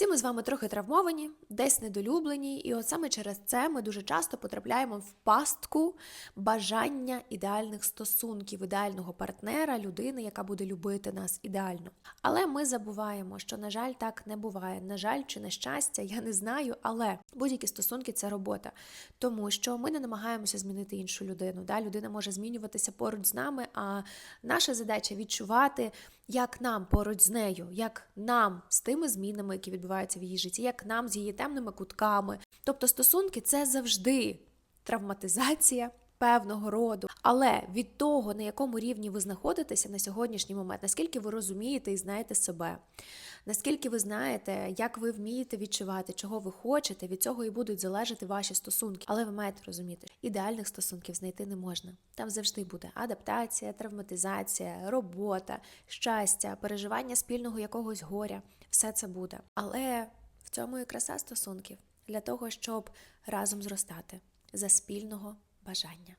Всі ми з вами трохи травмовані, десь недолюблені, і от саме через це ми дуже часто потрапляємо в пастку бажання ідеальних стосунків, ідеального партнера, людини, яка буде любити нас ідеально. Але ми забуваємо, що, на жаль, так не буває. На жаль, чи на щастя, я не знаю, але будь-які стосунки це робота, тому що ми не намагаємося змінити іншу людину. Да? Людина може змінюватися поруч з нами, а наша задача відчувати, як нам поруч з нею, як нам з тими змінами, які відбуваються в її житті, як нам з її темними кутками. Тобто стосунки це завжди травматизація. Певного роду, але від того, на якому рівні ви знаходитеся на сьогоднішній момент, наскільки ви розумієте і знаєте себе, наскільки ви знаєте, як ви вмієте відчувати, чого ви хочете, від цього і будуть залежати ваші стосунки. Але ви маєте розуміти, ідеальних стосунків знайти не можна. Там завжди буде адаптація, травматизація, робота, щастя, переживання спільного якогось горя. Все це буде. Але в цьому і краса стосунків для того, щоб разом зростати за спільного бажання.